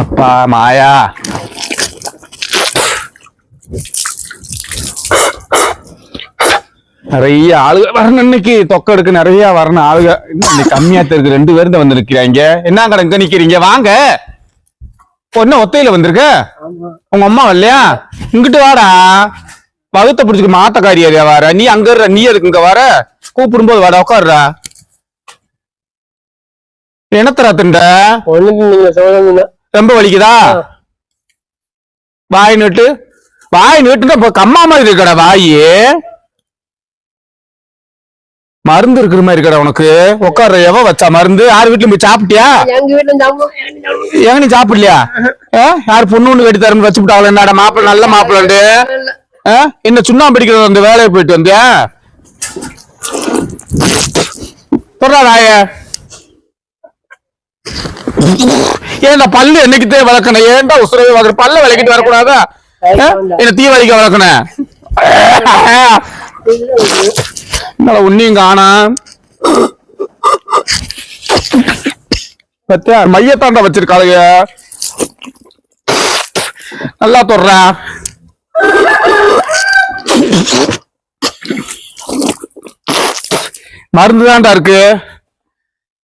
அப்பா மாயா. நிறைய ஆளுக வரணும் இன்னைக்கு. தொக்க எடுக்க நிறைய வரணும் ஆளுக இன்னைக்கு கம்மியா இருக்கு. ரெண்டு பேரும் தான் வந்து நிக்கிறாங்க என்ன கடை இங்க நிக்கிறீங்க? வாங்க. பொண்ணு ஒத்தையில வந்திருக்க? உங்க அம்மா வரலையா? இங்கிட்டு வாடா. வகுத்த பிடிச்சிக்க மாத்தக்காரியா வர நீ அங்க இருற நீ எதுக்கு இங்க வர? கூப்பிடும்போது வாடா உட்காருடா. என்னத்தரா திண்ட? ஒண்ணு நீங்க சொல்லுங்க ரொம்ப வலிக்குதா? வாய் நீட்டு. வாய் நீட்டுனா இப்ப கம்மா மாதிரி இருக்கடா வாய். மருந்து இருக்கிற மாதிரி இருக்கடா உனக்கு. உட்கார எவ வச்சா மருந்து? யார் வீட்லயும் போய் சாப்பிட்டியா? எங்க நீ சாப்பிடலையா? யார் பொண்ணு ஒண்ணு வெட்டி தரேன்னு வச்சு விட்டாங்களா என்னடா மாப்பிள்ள நல்ல மாப்பிள்ளண்டு என்ன சுண்ணாம்பு அடிக்கிறது அந்த வேலையை போயிட்டு வந்தியா? சொல்றா நாய. ஏன்டா பல்லு என்னைக்குதே வளர்க்கணும்? ஏன்டா உசுரவே வளர்க்குற பல்ல விளக்கிட்டு வரக்கூடாதா? என்ன தீ வலிக்க வளர்க்கணும்? என்னடா உன்னையும் காணா பத்தியா மையத்தாண்டா வச்சிருக்காளுங்க. நல்லா தொடுறா. மருந்து தான்டா இருக்கு.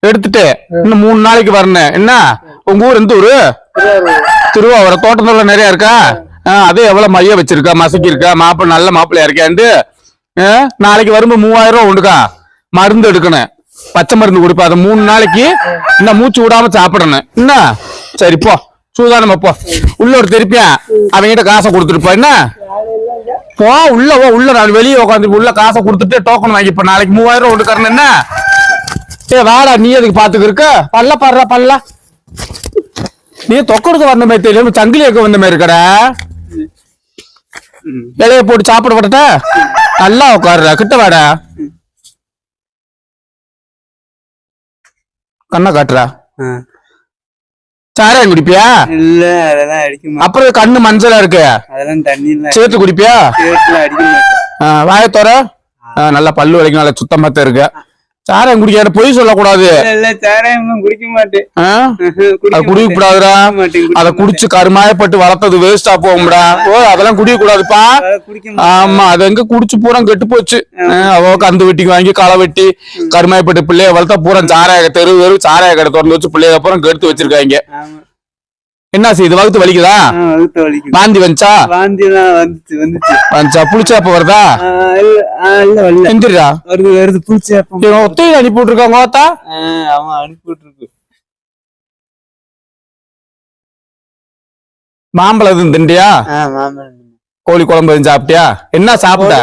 எடுத்துட்டு. இன்னும் மூணு நாளைக்கு வரணும் என்ன? உங்க ஊர் எந்த ஊரு? திருவாவூர் தோட்டத்துல நிறைய இருக்கா? ஆ, அது எவ்வளவு மைய வச்சிருக்கா? மசக்கி இருக்கா மாப்பிள்ள நல்ல மாப்பிள்ளையா இருக்காண்டு ஆ, நாளைக்கு வரும்போது மூவாயிரம் ரூபா உண்டுக்கா? மருந்து எடுக்கணும். பச்சை மருந்து கொடுப்பா. அதை மூணு நாளைக்கு இன்னும் மூச்சு விடாம சாப்பிடணும். என்ன? சரி போ. சூதானமா போ. உள்ள ஒரு திருப்பியா? அவங்கிட்ட காசை கொடுத்துட்டு போ. என்ன? போ உள்ள உள்ள நான் வெளியே உட்காந்து உள்ள காசை கொடுத்துட்டு டோக்கன் வாங்கி நாளைக்கு மூவாயிரம் ரூபா உண்டுக்காரன் என்ன? ஏ வாடா நீ எதுக்கு பாத்துக்கு இருக்க? பல்ல பாடுறா பல்ல. நீ தொக்கடுக்க வந்த மாதிரி தெரியும் சங்கிலி இருக்க வந்த மாதிரி இருக்கடா. இலைய போட்டு சாப்பிட பட்டா நல்லா உட்காருடா கிட்ட வாடா. கண்ணை காட்டுறா. சாராயம் குடிப்பியா? இல்ல அதெல்லாம் அடிக்க அப்புறம் கண்ணு மஞ்சளா இருக்கு? அதெல்லாம் தண்ணி சேர்த்து குடிப்பியா? வாயை தோற. நல்லா பல்லு வலிக்கும் நல்லா சுத்தமா இருக்கு. சாராயம் குடிக்காத பொய் சொல்லக்கூடாது. குடிக்க மாட்டேன்? குடிக்க. கூடாதுடா அத குடிச்சு கருமாயப்பட்டு வளர்த்தது வேஸ்டா போகும்டா. ஓ அதெல்லாம் குடிக்க கூடாதுப்பா. ஆமா அது எங்க குடிச்சு பூரா கெட்டு போச்சு. அவ கந்து வெட்டிக்கு வாங்கி களை வெட்டி கருமாயப்பட்டு பிள்ளைய வளர்த்தா பூரா சாராய தெரு வெறும் சாராய கடை திறந்து வச்சு பிள்ளைய அப்புறம் கெடுத்து வச்சிருக்காங்க. என்ன செய்யுது வகுத்து வலிக்குதா? வகுத்து வலிக்குது. வாந்தி வந்துச்சா? வாந்தி வந்துச்சு வந்துச்சு. வந்துச்சா? புளிச்சா அப்ப வருதா இல்ல வரல. எந்திரா வருது ஒத்தையில அனுப்பி விட்டுருக்காங்க ஓத்தா அவன் அனுப்பி விட்டுருக்கு. மாம்பழம் எதுவும் திண்டியா கோழி குழம்பு எதுவும் சாப்பிட்டியா? என்ன சாப்பிட்ட?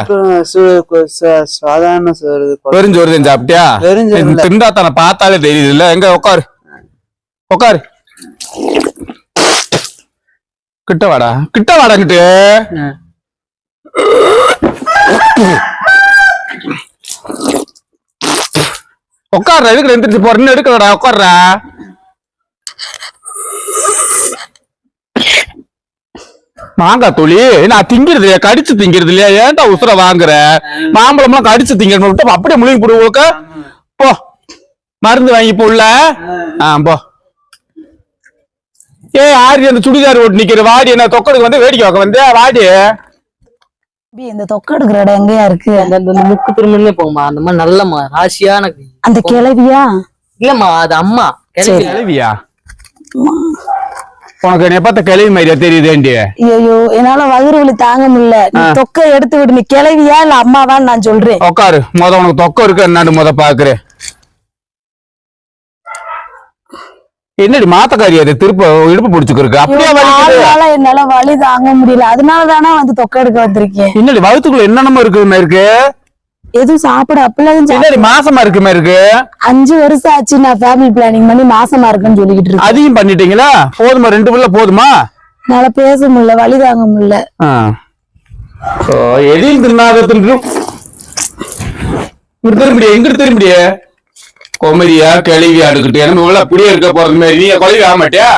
சாதாரண சோறு குழம்பு. வெறுஞ்சோறு எதுவும் சாப்பிட்டியா. திண்டா தானே பார்த்தாலே தெரியுது இல்ல எங்க உட்காரு உட்காரு கிட்ட வாடா. கிட்ட வாடா கிட்ட. உட்கார்ற எதுக்கு எந்திரிச்சு போறேன்னு எடுக்கலடா உட்கார்றா மாங்காய் தோழி நான் திங்கிறது இல்லையா? கடிச்சு திங்கிறது இல்லையா? ஏன்டா உசுர வாங்குற? மாம்பழம்லாம் கடிச்சு திங்கிறது அப்படியே முழுங்கி போடு உங்களுக்கு. போ. மருந்து வாங்கி போ உள்ள ஆ போ. ஏ ஆரி அந்த சுடிதார் ஓட்டு நிக்கிற வாடி என்ன தொக்கடுக்கு வந்து வேடிக்கை பார்க்க வந்து? வாடி. தம்பி, இந்த தொக்க எடுக்கிற இடம் எங்கயா இருக்கு? அந்த அந்த முக்கு திருமணமே போங்கம்மா அந்த மாதிரி நல்லம்மா ராசியான அந்த கிளவியா இல்லம்மா அது அம்மா. கிளவி கிளவியா உனக்கு என்னை பார்த்த கிளவி மாதிரியா தெரியுதேண்டி? ஐயோ என்னால வயிறு வலி தாங்க முடியல. நீ தொக்க எடுத்து விடு. நீ கிளவியா இல்ல அம்மாவான்னு நான் சொல்றேன். உட்காரு முத உனக்கு தொக்கம் இருக்கு என்னான்னு முத பாக்குறேன். என்னடி மாத்தக்காரி அது திருப்ப இடுப்பு பிடிச்சுக்கு அப்படியே நாளா என்னால வலி தாங்க முடியல. அதனால தானே வந்து தொக்க எடுக்க வந்திருக்கேன். என்னடி வகுத்துக்குள்ள என்னென்னமோ இருக்குமே இருக்கு? எதுவும் சாப்பிட அப்பெல்லாம் மாசமா இருக்குமே இருக்கு? அஞ்சு வருஷம் ஆச்சு நான் ஃபேமிலி பிளானிங் பண்ணி மாசமா இருக்குன்னு சொல்லிக்கிட்டு இருக்கேன். அதையும் பண்ணிட்டீங்களா? போதுமா ரெண்டு புள்ள போதுமா? என்னால பேச முடியல வலி தாங்க முடியல. தின்று இங்க திரும்பிடிய எங்க திரும்பிடிய கொமரியா கிளவியா எடுக்கிட்டு நம்ம இவ்வளவு புடிய இருக்க போறது மாதிரி. நீங்க கொலவி ஆக மாட்டியா?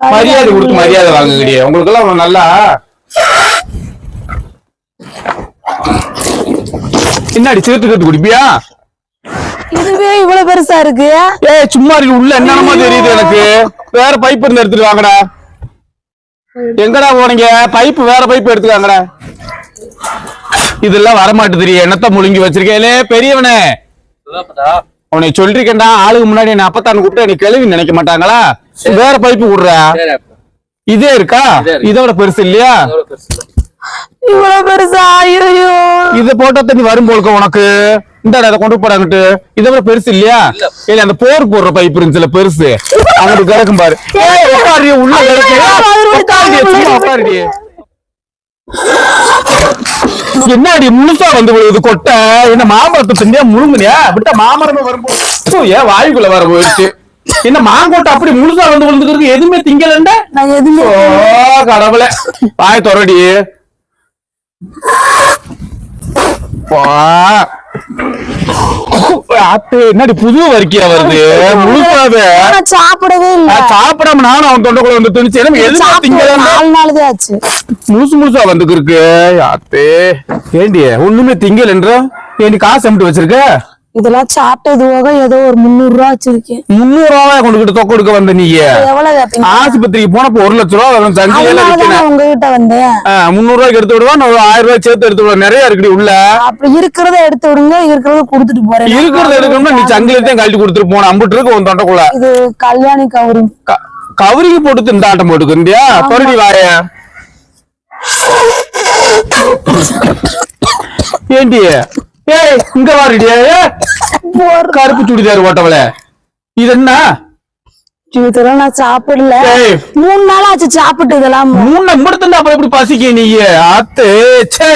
மரியாதை கொடுத்து மரியாதை வாங்குங்கடிய உங்களுக்கு எல்லாம் நல்லா? என்னடி சேர்த்து கட்டு குடிப்பியா? இதுவே இவ்வளவு பெருசா இருக்கு? ஏய் சும்மா இருக்கு உள்ள என்னென்னமோ தெரியுது எனக்கு. வேற பைப் இருந்து எடுத்துட்டு வாங்கடா. எங்கடா போனீங்க? பைப் வேற பைப் எடுத்துக்காங்கடா. இதெல்லாம் வரமாட்டுது என்னத்த முழுங்கி வச்சிருக்கேலே பெரியவனே. உன்னை சொல்லிருக்கேன்டா ஆளுக்கு முன்னாடி என்ன அப்பத்தான் கூப்பிட்டு நீ கிளவி நினைக்க மாட்டாங்களா? வேற பைப்பு விடுறா இதே இருக்கா? இதோட பெருசு இல்லையா? இவ்வளவு பெருசா ஐயோ இத போட்டா தண்ணி வரும் போலுக்க உனக்கு? இந்த இதை கொண்டு போடாங்கிட்டு இதை விட பெருசு இல்லையா? இல்ல. அந்த போர் போடுற பைப் இருந்துச்சுல பெருசு. அவனுக்கு கிடக்கும் பாரு. உள்ள கிடக்கு. ஏய், உட்காருடி, உட்காருடி. என்னடி முழுசா வந்து விழுகுது கொட்டை? என்ன மாமரத்தை திண்டியா முழுங்குனியா? விட்ட மாமரமே வரும்போது ஏன் வாயுக்குள்ள வர போயிடுச்சு? என்ன மாங்கொட்டை அப்படி முழுசா வந்து விழுந்துருக்கு எதுவுமே திங்கலண்ட? நான் எதுவுமே ஓ கடவுளே. வாய் தொடடி வா. என்னடி புது வரிக்கையா வருது? ஆனா சாப்பிடவே இல்ல. சாப்பிடாம நானும் அவன் தொண்டைக்குள்ள வந்து திணிச்சு ஒரு திங்கல நாலு ஆச்சு. முழுசு முழுசா வந்துக்கு இருக்கு ஆத்தே ஏண்டி ஒண்ணுமே திங்கலன்ற? ஏண்டி காசு அம்பிட்டு வச்சிருக்க? இதெல்லாம் சாப்பிட்டது போக ஏதோ ஒரு முந்நூறு ரூபா வச்சிருக்கேன் முன்னூறு ரூபாய் கொண்டுகிட்டு தொக்க கொடுக்க வந்த நீங்க ஆஸ்பத்திரிக்கு போனப்ப ஒரு லட்ச ரூபா வரும் நான் உங்ககிட்ட வந்தேன். முந்நூறு ரூபாய்க்கு எடுத்து விடுவா நான் ஒரு ஆயிரம் ரூபாய் சேர்த்து எடுத்து விடுவேன் நிறைய இருக்குடி உள்ள. அப்படி இருக்கிறத எடுத்து விடுங்க இருக்கிறத கொடுத்துட்டு போறேன். இருக்கிறத எடுக்கணும்னா நீ சங்கிலியத்தையும் கழட்டி கொடுத்துட்டு போன அம்புட்டு இருக்கு உன் தொண்டைக்குள்ள. இது கல்யாணி கௌரி க- கவரிக்கு போட்டு இந்த ஆட்டம் போட்டுக்கிறியா தொரடி வாய? ஏண்டி? ஏய் இங்க வாருடியா கருப்பு சுடிதார் ஓட்டவள. இது என்ன? இதெல்லாம் நான் சாப்பிடல. மூணு நாள் ஆச்சு சாப்பிட்டு இதெல்லாம். மூணு நம்படுத்தா அப்ப எப்படி பசிக்க நீ ஆத்து சே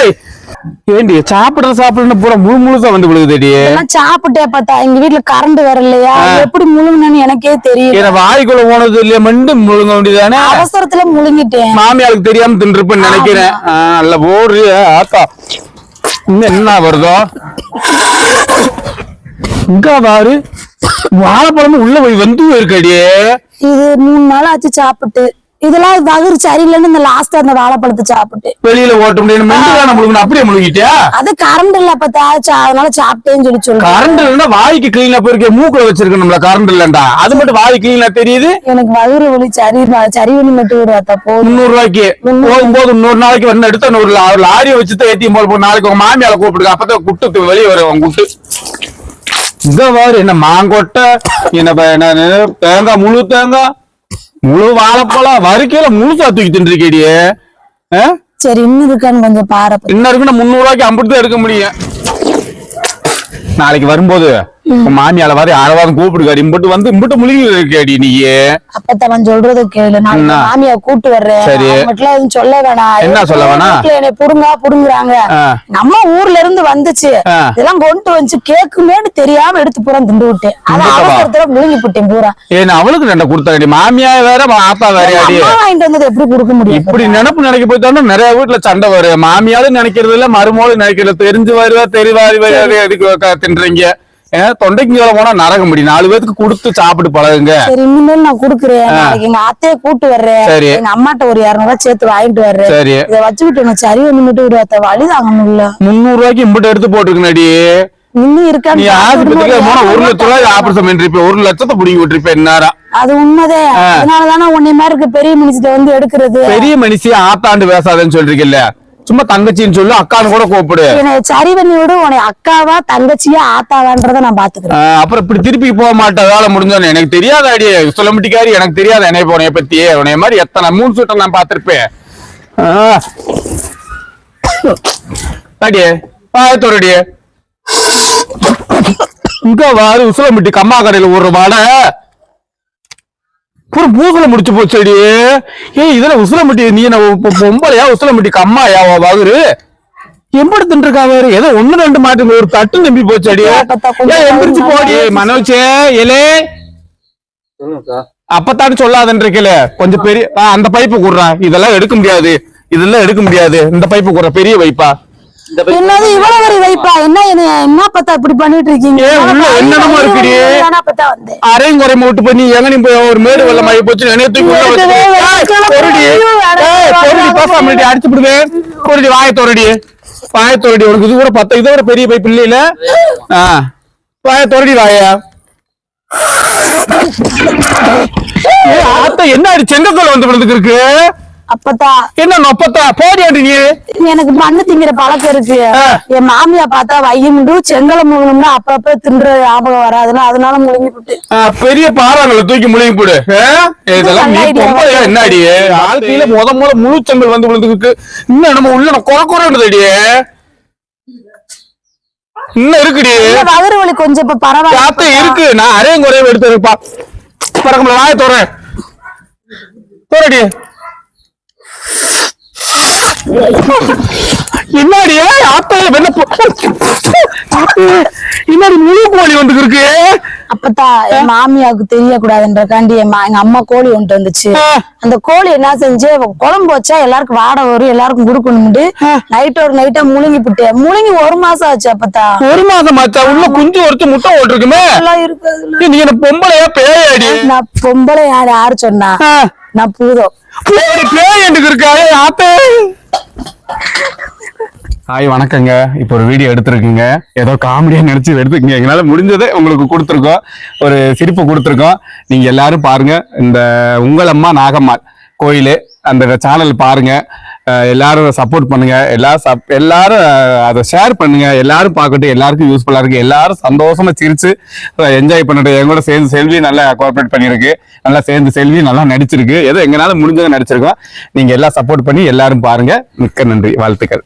ஏண்டி சாப்பிடுற சாப்பிடுற பூரா முழு முழுசா வந்து விழுகுதடி. சாப்பிட்டே பார்த்தா எங்க வீட்டுல கரண்ட் வர இல்லையா? எப்படி முழுங்கணும்னு எனக்கே தெரியல. ஏன்னா வாய்க்குள்ள போனது இல்லையா? மண்டு முழுங்க வேண்டியதானே அவசரத்துல முழுங்கிட்டேன். மாமியாருக்கு தெரியாம தின்றுப்பேன்னு நினைக்கிறேன். நல்ல போடு ஆத்தா. இன்னும் என்ன வருதோ? இங்க பாரு. வாழைப்பழமும் உள்ள போய் வந்து இருக்கடியே இது மூணு நாள் ஆச்சு சாப்பிட்டு. இதெல்லாம் வகுறு சரியில்லைன்னு இந்த லாஸ்ட் அந்த வாழைப்பழத்தை சாப்பிட்டு. வெளியில ஓட்ட முடியும் முழுங்கணும் அப்படியே முழுங்கிட்டியா அது கரண்ட் இல்ல பார்த்தா சா- அதனால சாப்பிட்டேன்னு சொல்லி சொல்றேன். கரண்ட் இல்லைன்னா வாய்க்கு கிளீனா போயிருக்க மூக்குல வச்சிருக்கணும்ல கரண்ட் இல்லண்டா. அது மட்டும் வாய் கிளீனா தெரியுது? எனக்கு வகுறு வலி சரி சரி பண்ணி மட்டும் விடுவாத்தா போதும். முந்நூறு ரூபாய்க்கு. போகும்போது இன்னொரு நாளைக்கு வந்து எடுத்து லா- லாரியை வச்சு தான் ஏத்தியும் போல போ நாளைக்கு உங்க மாமியால கூப்பிடுங்க. அப்பதான் குட்டு வெளியே வரும் உங்க குட்டு. இங்க பாரு என்ன மாங்கொட்டை என்ன ப- என்ன தேங்காய் முழு தேங்காய். முழு வாழைப்பழம் வரிக்கையில முழுசா தூக்கி தின்றுக்கேடியே சரி இன்னும் இருக்கான்னு கொஞ்சம் பாரு. இன்னும் இருக்குன்னா முந்நூறு ரூபாய்க்கு அம்பிட்டு தான் எடுக்க முடியும். நாளைக்கு வரும்போது மாமியால வர யாராவது கூப்பிடுக்காடி இம்பிட்டு வந்து இம்பிட்டு முழுகி இருக்கேடி நீயே. அப்பத்த நான் சொல்றது கேளு. நான்? மாமியா கூட்டு வர்றேன். சரி. அவங்ககிட்ட எதுவும் சொல்ல வேணாம். என்ன சொல்ல வேணாம்? என்னை புடுங்கா புடுங்குறாங்க. நம்ம ஊர்ல இருந்து வந்துச்சு. இதெல்லாம் கொண்டு வந்து கேக்குமேன்னு தெரியாம எடுத்து பூரா திண்டு விட்டேன். திண்டுட்டவா? அவசரத்துல முழுங்கி போட்டேன் பூரா. ஏன் அவளுக்கு ரெண்ட கொடுத்தாடி மாமியா வேற வேறையாடி அம்மா வாங்கிட்டு வந்தது எப்படி கொடுக்க முடியும்? இப்படி நினைப்பு நினைக்க போயிட்டோம்னா நிறைய வீட்டுல சண்டை வரும். மாமியாலும் நினைக்கிறது இல்ல மருமகளும் நினைக்கிறது தெரிஞ்சு வருவா தெரிவாரி தின்றீங்க. ஏன் தொண்டைக்கு கீழே போனா நரக முடியும் நாலு பேத்துக்கு கொடுத்து சாப்பிட்டு பழகுங்க. சரி இனிமேல் நான் குடுக்குறேன். நாளைக்கு எங்க அத்தைய கூட்டு வர்றேன். சரி. எங்க அம்மாட்ட ஒரு இருநூறு ரூபாய் சேர்த்து வாங்கிட்டு வர்றேன். சரி. இதை வச்சுக்கிட்டு எனக்கு சரி வந்து மட்டும் விடுவாத்த வழி தாங்க முடியல. முந்நூறு ரூபாய்க்கு இம்பிட்டு எடுத்து போட்டுருக்கனடி இன்னும் நீ ஆஸ்பத்திரிக்கு பார்த்துட்டு போனா ஒரு லட்ச ரூபாய் ஆபரேஷன் பண்ணிருப்ப ஒரு லட்சத்தை புடிங்கி விட்டுருப்ப இந்நேரம். அது உண்மைதான் அதனாலதானே உன்னை மாதிரி இருக்க பெரிய மனுஷத்தை வந்து எடுக்கிறது. பெரிய மனுஷி ஆத்தாண்டு பேசாதன்னு சொல்றீங்கல்ல. சும்மா தங்கச்சின்னு சொல்லு அக்கான்னு கூட கூப்பிடு. சரி பண்ணி விடு அக்காவா தங்கச்சியா ஆத்தாவான்றத நான் பாத்துக்கிறேன். அப்புறம் இப்படி திருப்பி போக மாட்டேன் வேலை முடிஞ்சோன்னு எனக்கு தெரியாத அடி சொல்ல எனக்கு தெரியாத என்னை போனைய பத்தி உன்னைய மாதிரி எத்தனை மூணு சூட்டை நான் பார்த்திருப்பேன். ஆஹ். அடியே பாயத்தோரடி இங்க வாரு உசுலம்பட்டி கம்மா கடையில ஒரு வாடை ஒரு பூசல முடிச்சு போச்சடி. ஏய் இதுல உசுலம்பட்டி நீ என்ன பொம்பளையா? உசுலம்பட்டி கம்மாயா? வகுரு எம்படி தின்றுக்கா வேறு? ஏதோ ஒண்ணு ரெண்டு மாட்டு ஒரு தட்டு நம்பி போச்சடி. எந்திரிச்சு போடி மனோஜே. எலே. அப்பத்தான்னு சொல்லாதன்றிருக்கல. கொஞ்சம் பெரிய அந்த பைப்பு குடுறா. இதெல்லாம் எடுக்க முடியாது. இதெல்லாம் எடுக்க முடியாது. இந்த பைப்பு குடுற. பெரிய வைப்பா என்னது இவ்வளவு வரை வைப்பா? என்ன என்ன பார்த்தா இப்படி பண்ணிட்டு இருக்கீங்க? என்னென்னமோ இருக்குடி? அரையும் குறையும்? விட்டு பண்ணி எங்கனையும் போய் ஒரு மேடு வெள்ளம் ஆகி போச்சு பொருடி அடிச்சு விடுவேன் பொருடி வாய தோரடி வாய தோரடி உனக்கு இது கூட பத்த இதை விட பெரிய பைப் இல்லையில வாய தொடடி வாய. ஆத்த என்ன அடி செங்கக்கோல் வந்து விழுந்துக்கு இருக்கு? அப்பத்தா. என்ன நொப்பத்தா போடியாண்டி நீ. எனக்கு மண்ணு திங்கிற பழக்கம் இருக்கு. என் மாமியா பார்த்தா வையமுண்டு செங்கலை முழுங்கணும்னா அப்பப்ப தின்ற ஞாபகம் வராதுல அதனால முழுங்கி விட்டு ஆ, பெரிய பாறாங்களை தூக்கி முழுங்கி போடு? இதெல்லாம் நீ நல்ல idea. பொம்பளையா என்ன அடி வாழ்க்கையில முத முத முழு செங்கல் வந்து விழுந்துருக்கு. இன்னும் நம்ம உள்ள குறை குறைன்றதடி. இன்னும் இருக்குடி. வயிறு வலி கொஞ்சம் இப்ப பரவாயில்ல. இருக்கு. நான் அரையும் குறையும் எடுத்து இருப்பா பறக்கல வாய தோறேன் தோறடி என்னடி? ஆத்த வெள்ள போ- என்னடி முழு கோழி வந்து இருக்கு அப்பத்தா என் மாமியாவுக்கு தெரியக்கூடாதுன்றக்காண்டி எங்க அம்மா கோழி ஒன்று வந்துச்சு. அந்த கோழி என்ன செஞ்சு குழம்பு வச்சா எல்லாருக்கும் வாடை வரும் எல்லாருக்கும் கொடுக்கணும்ட்டு நைட் ஒரு நைட்டா முழுங்கி விட்டு முழுங்கி ஒரு மாசம் ஆச்சு அப்பத்தா. ஒரு மாசம் ஆச்சா? உள்ள குஞ்சு ஒருத்து முட்டை ஓட்டிருக்குமே எல்லாம் இருக்கு. நீ என்ன பொம்பளையா பேயாடி? நான் பொம்பளை யாரு? யாரு சொன்னா. நான் பூதம். பேய் எனக்கு இருக்காயே ஆத்தே. ஹாய் வணக்கங்க. இப்போ ஒரு வீடியோ எடுத்திருக்குங்க. ஏதோ காமெடியாக நினச்சி எடுத்துக்கங்க. எங்களால் முடிஞ்சதை உங்களுக்கு கொடுத்துருக்கோம். ஒரு சிரிப்பு கொடுத்துருக்கோம். நீங்கள் எல்லாரும் பாருங்கள் இந்த உங்கள் அம்மா நாகம்மாள் கோயில் அந்த சேனல் பாருங்கள் எல்லாரும் சப்போர்ட் பண்ணுங்க. எல்லாரும் எல்லாரும் அதை ஷேர் பண்ணுங்க. எல்லாரும் பார்க்கட்டும். எல்லாருக்கும் யூஸ்ஃபுல்லா இருக்கு. எல்லாரும் சந்தோஷமா சிரிச்சு என்ஜாய் பண்ணிட்டு என் கூட சேர்ந்து செல்வி நல்லா கோஆப்ரேட் பண்ணியிருக்கு. நல்லா சேர்ந்து செல்வி நல்லா நடிச்சிருக்கு. ஏதோ எங்களால முடிஞ்சதை நடிச்சிருக்கோம். நீங்க எல்லாம் சப்போர்ட் பண்ணி எல்லாரும் பாருங்க. மிக்க நன்றி. வாழ்த்துக்கள்.